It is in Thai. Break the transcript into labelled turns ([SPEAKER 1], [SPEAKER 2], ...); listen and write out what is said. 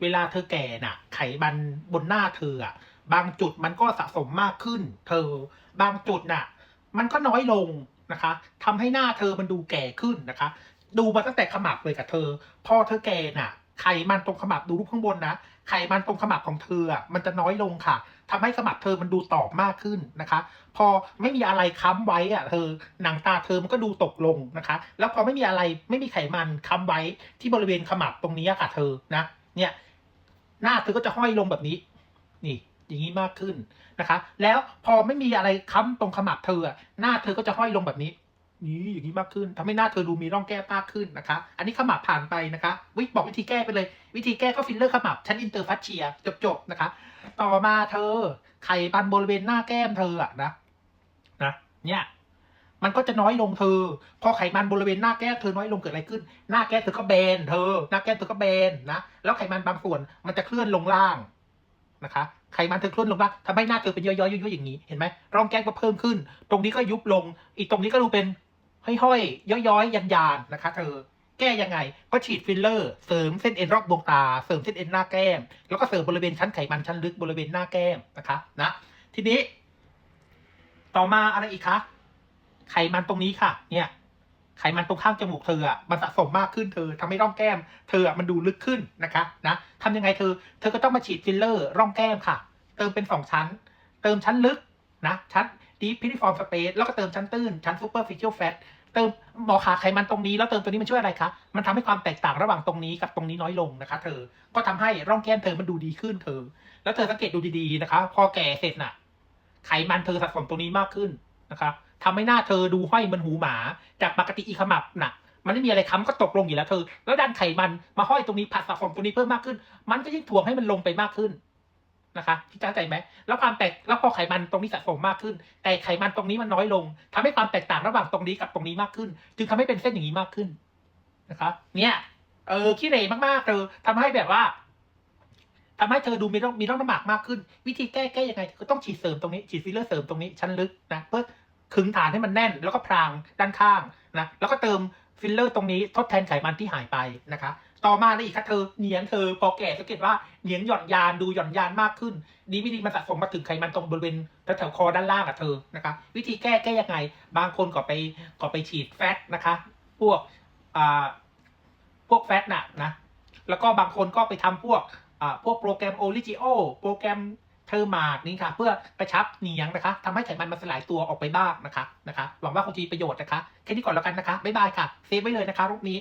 [SPEAKER 1] เวลาเธอแก่น่ะ ไขมันบนหน้าเธออะบางจุดมันก็สะสมมากขึ้น เธอ บางจุดน่ะ มันก็น้อยลงนะคะทำให้หน้าเธอมันดูแก่ขึ้นนะคะ ดูมาตั้งแต่ขมับเลยกับเธอ พอเธอแก่น่ะ ไขมันตรงขมับดูรูปข้างบนนะ ไขมันตรงขมับของเธออะมันจะน้อยลงค่ะทำให้ขมับเธอมันดูตอบมากขึ้นนะคะ พอไม่มีอะไรค้ำไว้อะเธอ หนังตาเธอมันก็ดูตกลงนะคะ แล้วพอไม่มีอะไรไม่มีไขมันค้ำไว้ที่บริเวณขมับตรงนี้ค่ะเธอนะ เนี่ย หน้าเธอก็จะห้อยลงแบบนี้ นี่ อย่างนี้มากขึ้นนะคะ แล้วพอไม่มีอะไรค้ำตรงขมับเธอหน้าเธอก็จะห้อยลงแบบนี้นี่อย่างนี้มากขึ้นทำให้หน้าเธอดูมีร่องแก้มมากขึ้นนะคะ อันนี้ขมับผ่านไปนะคะวิบอกวิธีแก้ไปเลย วิธีแก้ก็ฟิลเลอร์ขมับชั้นอินเตอร์ฟัชเชียจบๆนะคะ ต่อมาเธอไขมันบริเวณหน้าแก้มเธออะนะนะเนี่ย มันก็จะน้อยลงเธอ พอไขมันบริเวณหน้าแก้มเธอน้อยลงเกิดอะไรขึ้น หน้าแก้มเธอก็แบนเธอ หน้าแก้มเธอก็แบนนะ แล้วไขมันบางส่วนมันจะเคลื่อนลงล่างนะคะ ไขมันเธอเคลื่อนลงล่างทำให้หน้าเธอเป็นย้อยๆย่อยๆอย่างนี้ เห็นไหมร่องแก้มก็เพิ่มขึ้น ตรงนี้ก็ยุบลง อีกตรงนี้ก็ดูเป็นห้อยๆย้อยๆยันๆนะคะ เธอ แก้ยังไง ก็ฉีดฟิลเลอร์ เสริมเส้นเอ็นรอบดวงตา เสริมเส้นเอ็นหน้าแก้ม แล้วก็เสริมบริเวณชั้นไขมันชั้นลึกบริเวณหน้าแก้มนะคะ นะ ทีนี้ ต่อมาอะไรอีกคะ ไขมันตรงนี้ค่ะ เนี่ยไขมันตรงข้างจมูกเธออะมันสะสมมากขึ้นเธอทำให้ร่องแก้ม เธออะมันดูลึกขึ้นนะคะนะทำยังไงเธอ เธอก็ต้องมาฉีดฟิลเลอร์ ร่องแก้มค่ะ เติมเป็นสองชั้น เติมชั้นลึกนะชั้น deep piriform space แล้วก็เติมชั้นตื้น ชั้น superficial fat เติมหมอขาไขมันตรงนี้แล้วเติมตัวนี้มันช่วยอะไรคะมันทำให้ความแตกต่างระหว่างตรงนี้กับตรงนี้น้อยลงนะคะ เธอก็ทำให้ร่องแก้มเธอมันดูดีขึ้นเธอ แล้วเธอสังเกตดูดีๆนะคะ พอแก่เสร็จน่ะ ไขมันเธอสะสมตรงนี้มากขึ้น นะคะทำให้หน้าเธอดูห้อยเหมันหูหมา จากปกติอีขมับน่ะ มันไม่มีอะไรค้ำก็ตกลงอยู่แล้วเธอ แล้วดันไขมันมาห้อยตรงนี้ผัดสะสมตรงนี้เพิ่มมากขึ้น มันก็ยิ่งถ่วงให้มันลงไปมากขึ้นนะคะที่เข้าใจไหมแล้วความแตกแล้วพอไขมันตรงนี้สะสมมากขึ้น แต่ไขมันตรงนี้มันน้อยลงทำให้ความแตกต่างระหว่างตรงนี้กับตรงนี้มากขึ้น จึงทำให้เป็นเส้นอย่างนี้มากขึ้นนะคะ เนี่ย เออขี้เหร่มากๆเธอทำให้แบบว่า ทำให้เธอดูมีร่องมีร่องน้ำหมากมากขึ้น วิธีแก้แก้ยังไงก็ต้องฉีดเสริมตรงนี้ฉีดฟิลเลอร์เสริมตรงนี้ชั้นลึกนะเพื่อขึงฐานให้มันแน่น แล้วก็พรางด้านข้างนะแล้วก็เติมฟิลเลอร์ตรงนี้ทดแทนไขมันที่หายไปนะคะ ต่อมาแล้อีกค่ะเธอเหนียงเธอพอแก่สังเกตว่าเหนียงหย่อนยานดูหย่อนยานมากขึ้น ดีไม่ดีมันสะสมมาถึงไขมันตรงบริเวณแถวคอด้านล่างอะเธอนะคะ วิธีแก้แก้ยังไง บางคนก็ไปก็ไปฉีดแฟตนะคะ พวกอ่าพวกแฟตน่ะนะแล้วก็บางคนก็ไปทำพวก พวกโปรแกรมโอริจิโอโปรแกรมเทอร์มาดนี่ค่ะ เพื่อกระชับเหนียงนะคะทำให้ไขมันมันสลายตัวออกไปบ้างนะคะนะคะ หวังว่าคงจะมีประโยชน์นะคะ แค่นี้ก่อนแล้วกันนะคะ บ๊ายบายค่ะ เซฟไว้เลยนะคะรูปนี้